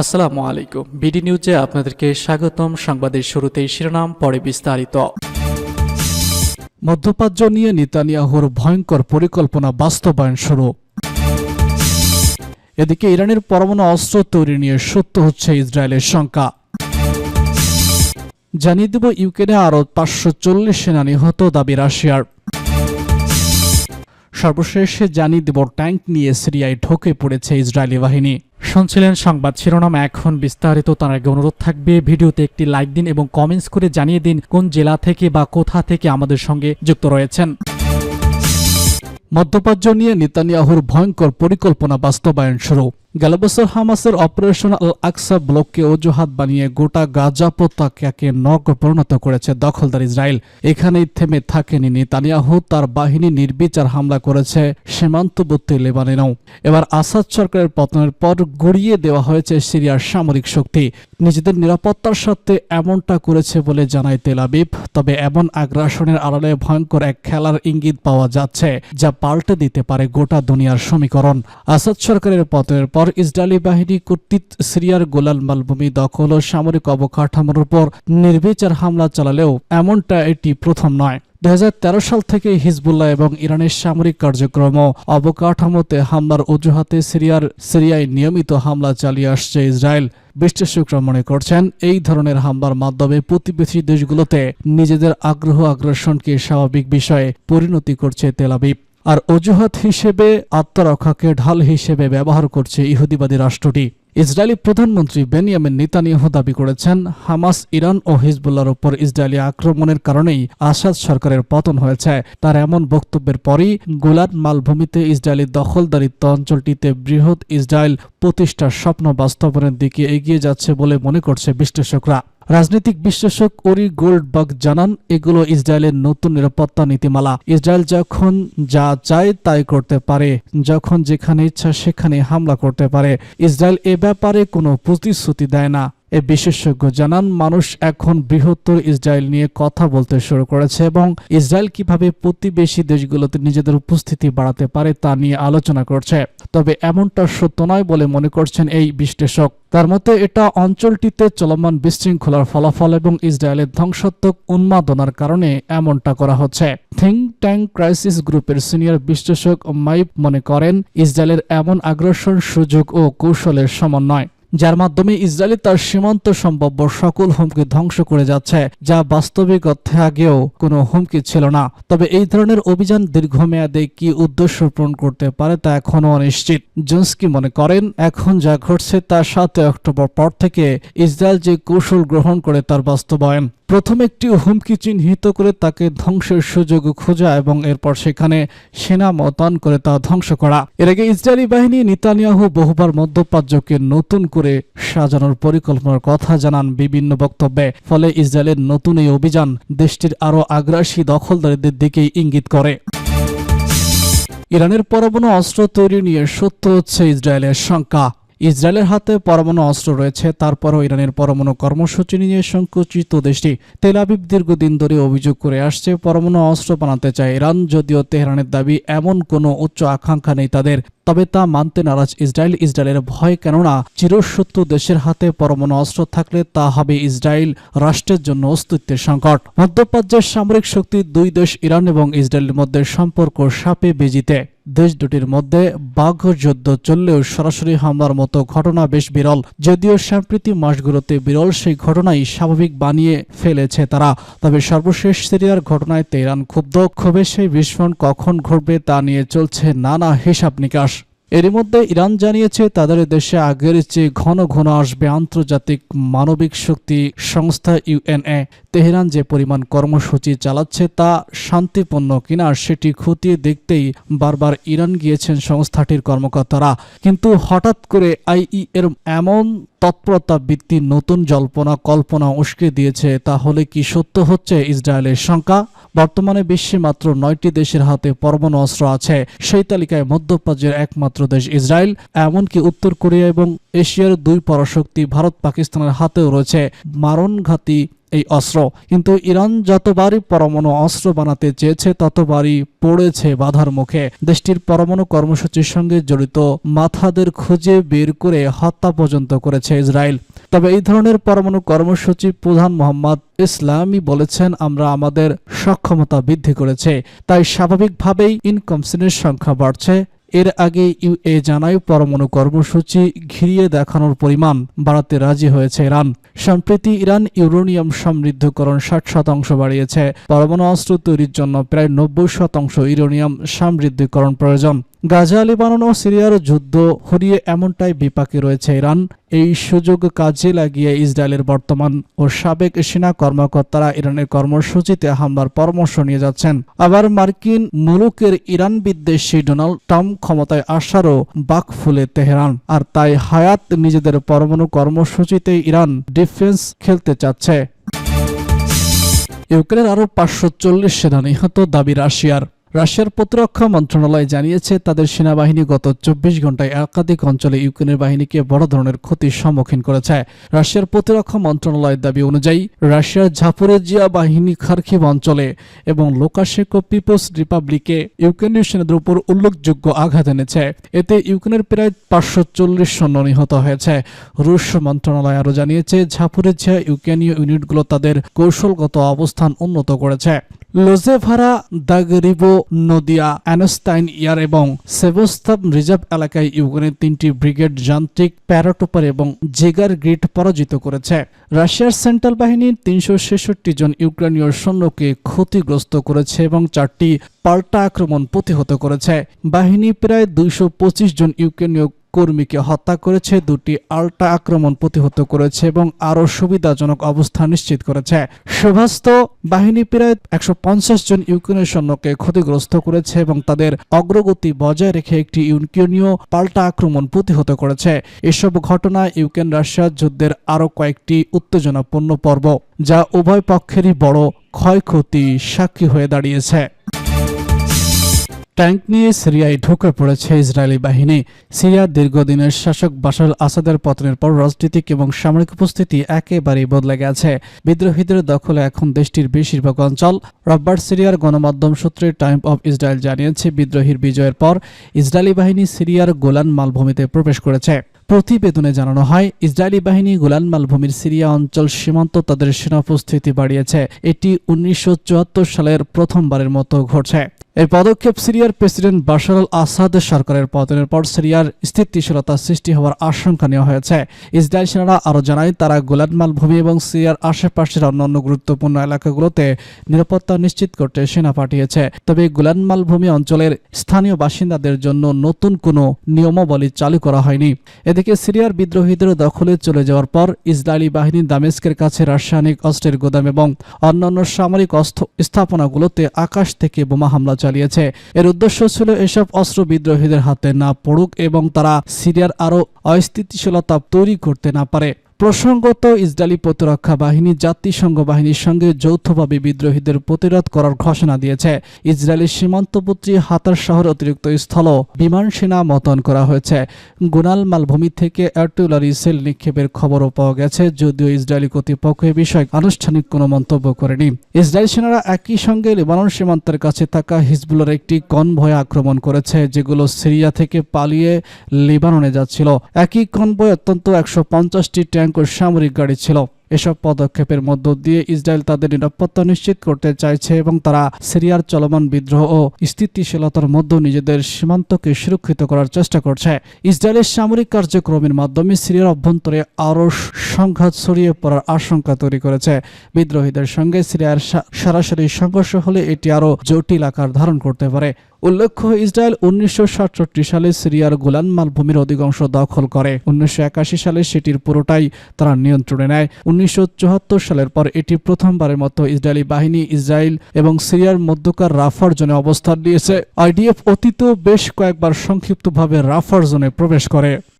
আসসালামু আলাইকুম। বিডি নিউজে আপনাদেরকে স্বাগতম। সংবাদের শুরুতেই শিরোনাম, পরে বিস্তারিত। মধ্যপ্রাচ্য নিয়ে নেতানিয়াহুর ভয়ঙ্কর পরিকল্পনা বাস্তবায়ন শুরু। এদিকে ইরানের পরমাণু অস্ত্র তৈরি নিয়ে সত্য হচ্ছে ইসরায়েলের শঙ্কা। জানিয়ে দেব, ইউক্রেনে আরও পাঁচশো চল্লিশ সেনা নিহত দাবি রাশিয়ার। সর্বশেষে জানিয়ে দেব, ট্যাঙ্ক নিয়ে সিরিয়ায় ঢোকে পড়েছে ইসরায়েলি বাহিনী। শুনছিলেন সংবাদ শিরোনাম। এখন বিস্তারিত, তার আগে অনুরোধ থাকবে, ভিডিওতে একটি লাইক দিন এবং কমেন্টস করে জানিয়ে দিন কোন জেলা থেকে বা কোথা থেকে আমাদের সঙ্গে যুক্ত রয়েছেন। মধ্যপ্রাচ্য নিয়ে নেতানিয়াহুর ভয়ঙ্কর পরিকল্পনা বাস্তবায়ন শুরু। গেল বছর হামাসের অপারেশন আল আকসা ব্লককে অজুহাত বানিয়ে গোটা গাজা উপত্যকাকে নগ পরিণত করেছে দখলদার ইসরায়েল। এখানেই থেমে থাকেনি নেতানিয়াহু, তার বাহিনী নির্বিচার হামলা করেছে সীমান্তবর্তী লেবানেও এবার আসাদ সরকারের পতনের পর গড়িয়ে দেওয়া হয়েছে সিরিয়ার সামরিক শক্তি। নিজেদের নিরাপত্তার সাথে এমনটা করেছে বলে জানায় তেল আবিব। তবে এমন আগ্রাসনের আড়ালে ভয়ঙ্কর এক খেলার ইঙ্গিত পাওয়া যাচ্ছে, যা পাল্টে দিতে পারে গোটা দুনিয়ার সমীকরণ। আসাদ সরকারের পতনের পর ইসরায়েলি বাহিনী কর্তৃক সিরিয়ার গোলাল মালভূমি দখল ও সামরিক অবকাঠামোর উপর নির্বিচার হামলা চালালেও এমনটা এটি প্রথম নয়। দু সাল থেকে হিজবুল্লাহ এবং ইরানের সামরিক কার্যক্রম অবকাঠামোতে হামলার অজুহাতে সিরিয়ার, সিরিয়ায় নিয়মিত হামলা চালিয়ে আসছে ইসরায়েল। বিশ্লেষকরা মনে করছেন, এই ধরনের হামলার মাধ্যমে প্রতিবেশী দেশগুলোতে নিজেদের আগ্রহ আগ্রাসনকে স্বাভাবিক বিষয়ে পরিণতি করছে তেলাবিব আর অজুহাত হিসেবে আত্মরক্ষাকে ঢাল হিসেবে ব্যবহার করছে ইহুদিবাদী রাষ্ট্রটি। ইসরায়েলি প্রধানমন্ত্রী বেনিয়ামিন নেতানিয়াহু দাবি করেছেন, হামাস, ইরান ও হিজবুল্লার উপর ইসরায়েলি আক্রমণের কারণেই আসাদ সরকারের পতন হয়েছে। তার এমন বক্তব্যের পরই গোলান মালভূমিতে ইসরায়েলি দখলদারিত্ব অঞ্চলটিতে বৃহৎ ইসরায়েল প্রতিষ্ঠার স্বপ্ন বাস্তবায়নের দিকে এগিয়ে যাচ্ছে বলে মনে করছে বিশ্লেষকরা। রাজনৈতিক বিশ্লেষক ওরি গোল্ডবার্গ জানান, এগুলো ইসরায়েলের নতুন নিরাপত্তা নীতিমালা। ইসরায়েল যখন যা চায় তাই করতে পারে, যখন যেখানে ইচ্ছা সেখানে হামলা করতে পারে। ইসরায়েল এ ব্যাপারে কোনো প্রতিশ্রুতি দেয় না। এ বিশেষজ্ঞ জানান, মানুষ এখন বৃহত্তর ইসরায়েল নিয়ে কথা বলতে শুরু করেছে এবং ইসরায়েল কীভাবে প্রতিবেশী দেশগুলোতে নিজেদের উপস্থিতি বাড়াতে পারে তা নিয়ে আলোচনা করছে। তবে এমনটা সত্য নয় বলে মনে করছেন এই বিশ্লেষক। তার মতে, এটা অঞ্চলটিতে চলমান বিশৃঙ্খলার ফলাফল এবং ইসরায়েলের ধ্বংসাত্মক উন্মাদনার কারণে এমনটা করা হচ্ছে। থিঙ্ক ট্যাঙ্ক ক্রাইসিস গ্রুপের সিনিয়র বিশ্লেষক মাইপ মনে করেন, ইসরায়েলের এমন আগ্রাসন সুযোগ ও কৌশলের সমন্বয় যার মাধ্যমে ইসরায়েলি তার সীমান্ত সম্ভাব্য সকল হুমকি ধ্বংস করে যাচ্ছে, যা বাস্তবিক অর্থে আগেও কোনো হুমকি ছিল না। তবে এই ধরনের অভিযান দীর্ঘমেয়াদে কি উদ্দেশ্য পূরণ করতে পারে তা এখনও অনিশ্চিত। জোন্সকি মনে করেন, এখন যা ঘটছে তার সাথে অক্টোবর পর থেকে ইসরায়েল যে কৌশল গ্রহণ করে তার বাস্তবায়ন। প্রথম একটি হুমকি চিহ্নিত করে তাকে ধ্বংসের সুযোগ খোঁজা এবং এরপর সেখানে সেনা মোতায়েন করে তা ধ্বংস করা। এর আগে ইসরায়েলি বাহিনী নিতানিয়াহু বহুবার মধ্যপ্রাচ্যকে নতুন করে সাজানোর পরিকল্পনার কথা জানান বিভিন্ন বক্তব্যে। ফলে ইসরায়েলের নতুন এই অভিযান দেশটির আরও আগ্রাসী দখলদারীদের দিকেই ইঙ্গিত করে। ইরানের পরমাণু অস্ত্র তৈরি নিয়ে সত্য হচ্ছে ইসরায়েলের শঙ্কা। ইসরায়েলের হাতে পরমাণু অস্ত্র রয়েছে, তারপরও ইরানের পরমাণু কর্মসূচি নিয়ে সংকুচিত দেশটি। তেল আবিব দীর্ঘদিন ধরে অভিযোগ করে আসছে, পরমাণু অস্ত্র বানাতে চায় ইরান, যদিও তেহরানের দাবি এমন কোনো উচ্চ আকাঙ্ক্ষা নেই তাদের। তবে তা মানতে নারাজ ইসরায়েল। ইসরায়েলের ভয় কেননা চিরশত্রু দেশের হাতে পরমাণু অস্ত্র থাকলে তা হবে ইসরায়েল রাষ্ট্রের জন্য অস্তিত্বের সংকট। মধ্যপ্রাচ্যের সামরিক শক্তি দুই দেশ, ইরান এবং ইসরায়েলের মধ্যে সম্পর্ক সাপে বেজিতে। দেশ দুটির মধ্যে বাঘ যুদ্ধ চললেও সরাসরি হামলার মতো ঘটনা বেশ বিরল। যদিও সাম্প্রতি মাসগুলোতে বিরল, সেই ঘটনাই স্বাভাবিক বানিয়ে ফেলেছে তারা। তবে সর্বশেষ সিরিয়ার ঘটনায় তেহরান ক্ষুব্ধ। ক্ষোভে সেই বিস্ফোরণ কখন ঘটবে তা নিয়ে চলছে নানা হিসাব নিকাশ। এরই মধ্যে ইরান জানিয়েছে তাদের দেশে আগের চেয়ে ঘন ঘন আসবে আন্তর্জাতিক মানবিক শক্তি সংস্থা ইউএনএ। তেহরান যে পরিমাণ কর্মসূচি চালাচ্ছে তা শান্তিপূর্ণ কিনা সেটি খতিয়ে দেখতেই বারবার ইরান গিয়েছেন সংস্থাটির কর্মকর্তারা। কিন্তু হঠাৎ করে আইই এর এমন তৎপরতা ভিত্তিক নতুন জল্পনা, কল্পনা উস্কে দিয়েছে। তাহলে কি সত্য হচ্ছে ইসরায়েলের শঙ্কা বর্তমানে বিশ্বে মাত্র নয়টি দেশের হাতে পরমাণু অস্ত্র আছে। সেই তালিকায় মধ্যপ্রাচ্যের একমাত্র দেশ ইসরায়েল, এমনকি উত্তর কোরিয়া এবং এশিয়ার দুই পরাশক্তি ভারত পাকিস্তানের হাতেও রয়েছে। মারণঘাতী এই অস্ত্র। কিন্তু ইরান যতবারই পরমাণু অস্ত্র বানাতে চেয়েছে, ততবারই পড়েছে বাধার মুখে। দেশটির পরমাণু কর্মসূচির সঙ্গে জড়িত মাথাদের খুঁজে বের করে হত্যা পর্যন্ত করেছে ইসরায়েল। তবে এই ধরনের পরমাণু কর্মসূচি প্রধান মোহাম্মদ ইসলামী বলেছেন, আমরা আমাদের সক্ষমতা বৃদ্ধি করেছে। তাই স্বাভাবিকভাবেই ইনকমসিনের সংখ্যা বাড়ছে। এর আগে ইউএ জানায় পরমাণু কর্মসূচি ঘিরিয়ে দেখানোর পরিমাণ বাড়াতে রাজি হয়েছে ইরান। সম্প্রতি ইরান ইউরোনিয়াম সমৃদ্ধকরণ ষাট শতাংশ বাড়িয়েছে। পরমাণু অস্ত্র তৈরির জন্য প্রায় নব্বই শতাংশ ইউরোনিয়াম সমৃদ্ধকরণ প্রয়োজন। গাজা, লেবানন ও সিরিয়ার যুদ্ধ হরিয়ে এমনটাই বিপাকে রয়েছে ইরান। এই সুযোগ কাজে লাগিয়ে ইসরায়েলের বর্তমান ও সাবেক সেনা কর্মকর্তারা ইরানের কর্মসূচিতে হামলার পরামর্শ নিয়ে যাচ্ছেন। আবার মার্কিন মুলুকের ইরান বিদ্বেষী ডোনাল্ড ট্রাম্প ক্ষমতায় আসারও বাক ফুলে তেহরান। আর তাই হায়াত নিজেদের পরমাণু কর্মসূচিতে ইরান ডিফেন্স খেলতে চাচ্ছে। ইউক্রেনের আরও পাঁচশো চল্লিশ সেনা নিহত, দাবি রাশিয়ার। রাশিয়ার প্রতিরক্ষা মন্ত্রণালয় জানিয়েছে, তাদের সেনাবাহিনী গত চব্বিশ ঘন্টায় একাধিক অঞ্চলে ইউক্রেনের বাহিনীকে বড় ধরনের ক্ষতির সম্মুখীন করেছে। রাশিয়ার প্রতিরক্ষা মন্ত্রণালয়ের দাবি অনুযায়ী, রাশিয়ার ঝাপুরেজিয়া বাহিনী খার্কিভ অঞ্চলে এবং লোকাশেকো পিপলস রিপাবলিকে ইউক্রেনীয় সেনাদের উপর উল্লেখযোগ্য আঘাত এনেছে। এতে ইউক্রেনের প্রায় পাঁচশো চল্লিশ সৈন্য নিহত হয়েছে। রুশ মন্ত্রণালয় আরও জানিয়েছে, ঝাপুরেজিয়া ইউক্রেনীয় ইউনিটগুলো তাদের কৌশলগত অবস্থান উন্নত করেছে। লোজেভারা, দাগরিবো, নদিয়া, অ্যানস্টাইন ইয়ার এবং সেভোস্তাব রিজার্ভ এলাকায় ইউক্রেনের তিনটি ব্রিগেড যান্ত্রিক প্যারাটোপার এবং জেগার গ্রিড পরাজিত করেছে। রাশিয়ার সেন্ট্রাল বাহিনীর তিনশো ছেষট্টি জন ইউক্রেনীয় সৈন্যকে ক্ষতিগ্রস্ত করেছে এবং চারটি পাল্টা আক্রমণ প্রতিহত করেছে। বাহিনী প্রায় দুইশো পঁচিশ জন ইউক্রেনীয় কর্মীকে হত্যা করেছে, দুটি আল্টা আক্রমণ প্রতিহত করেছে এবং আরও সুবিধাজনক অবস্থান নিশ্চিত করেছে। সুভাস্ত বাহিনী প্রায় একশো পঞ্চাশ জন ইউক্রেনের সৈন্যকে ক্ষতিগ্রস্ত করেছে এবং তাদের অগ্রগতি বজায় রেখে একটি ইউক্রেনীয় পাল্টা আক্রমণ প্রতিহত করেছে। এসব ঘটনা ইউক্রেন রাশিয়ার যুদ্ধের আরও কয়েকটি উত্তেজনাপূর্ণ পর্ব, যা উভয় পক্ষেরই বড় ক্ষয়ক্ষতি সাক্ষী হয়ে দাঁড়িয়েছে। ট্যাঙ্ক নিয়ে সিরিয়ায় ঢুকে পড়েছে ইসরায়েলি বাহিনী। সিরিয়ার দীর্ঘদিনের শাসক বাশার আসাদের পতনের পর রাজনৈতিক এবং সামরিক উপস্থিতি একেবারেই বদলে গেছে। বিদ্রোহীদের দখলে এখন দেশটির বেশিরভাগ অঞ্চল। রোববার সিরিয়ার গণমাধ্যম সূত্রে টাইম অফ ইসরায়েল জানিয়েছে, বিদ্রোহীর বিজয়ের পর ইসরায়েলি বাহিনী সিরিয়ার গোলান মালভূমিতে প্রবেশ করেছে। প্রতিবেদনে জানানো হয়, ইসরায়েলি বাহিনী গোলান মালভূমির সিরিয়া অঞ্চল সীমান্ত তাদের সেনা উপস্থিতি বাড়িয়েছে। এটি উনিশশো চুয়াত্তর সালের প্রথমবারের মতো ঘটছে। এই পদক্ষেপ সিরিয়ার প্রেসিডেন্ট বাশার আল আসাদ সরকারের পতনের পর সিরিয়ার স্থিতিশীলতা সৃষ্টি হওয়ার আশঙ্কা নেওয়া হয়েছে। ইসরায়েল সেনারা আরও জানায়, তারা গোলান মালভূমি এবং সিরিয়ার আশেপাশের অন্যান্য গুরুত্বপূর্ণ এলাকাগুলোতে নিরাপত্তা নিশ্চিত করতে সেনা পাঠিয়েছে। তবে গোলান মালভূমি অঞ্চলের স্থানীয় বাসিন্দাদের জন্য নতুন কোনো নিয়মাবলী চালু করা হয়নি। এদিকে সিরিয়ার বিদ্রোহীদের দখলে চলে যাওয়ার পর ইসরায়েলি বাহিনী দামেস্কের কাছে রাসায়নিক অস্ত্রের গোদাম এবং অন্যান্য সামরিক অস্ত্র স্থাপনাগুলোতে আকাশ থেকে বোমা হামলা চালিয়েছে। এর উদ্দেশ্য ছিল এসব অস্ত্র বিদ্রোহীদের হাতে না পড়ুক এবং তারা সিরিয়ার আরও অস্থিতিশীলতা তৈরি করতে না পারে। প্রসঙ্গত, ইসরায়েলি প্রতিরক্ষা বাহিনী জাতিসংঘ বাহিনীর সঙ্গে যৌথভাবে বিদ্রোহীদের প্রতিরোধ করার ঘোষণা দিয়েছে। ইসরায়েলি সীমান্তবর্তী হাতার শহর অতিরিক্ত স্থল বিমান সেনা মতন করা হয়েছে। গুনাল মালভূমি থেকে আর্টিলারি সেল নিক্ষেপের খবরও পাওয়া গেছে, যদিও ইসরায়েলি কর্তৃপক্ষ এ বিষয়ে আনুষ্ঠানিক কোনো মন্তব্য করেনি। ইসরায়েল সেনারা একই সঙ্গে লেবানন সীমান্তের কাছে থাকা হিজবুলের একটি কনভয় আক্রমণ করেছে, যেগুলো সিরিয়া থেকে পালিয়ে লেবাননে যাচ্ছিল। একই কনভয় অত্যন্ত একশো পঞ্চাশটি ট্যাঙ্ক ও সামরিক গাড়ি ছিল। এসব পদক্ষেপের মধ্য দিয়ে ইসরায়েল তাদের নিরাপত্তা নিশ্চিত করতে চাইছে এবং তারা সিরিয়ার চলমান বিদ্রোহ ও স্থিতিশীলতার মধ্যে নিজেদের সীমান্তকে সুরক্ষিত করার চেষ্টা করছে। ইসরায়েলের সামরিক কার্যক্রমের মাধ্যমে সিরিয়ার অভ্যন্তরে আরও সংঘাত ছড়িয়ে পড়ার আশঙ্কা তৈরি করেছে। বিদ্রোহীদের সঙ্গে সিরিয়ার সরাসরি সংঘর্ষ হলে এটি আরও জটিল আকার ধারণ করতে পারে। উল্লেখ্য ইসরায়েল উনিশশো সাতষট্টি সালে সিরিয়ার গোলান মালভূমির অধিকাংশ দখল করে। উনিশশো একাশি সালে সেটির পুরোটাই তারা নিয়ন্ত্রণে নেয়। উনিশশো চুয়াত্তর সালের পর এটি প্রথমবারের মতো ইসরায়েলি বাহিনী ইসরায়েল এবং সিরিয়ার মধ্যকার রাফার জোনে অবস্থান নিয়েছে। আইডিএফ অতীত বেশ কয়েকবার সংক্ষিপ্তভাবে রাফার জোনে প্রবেশ করে।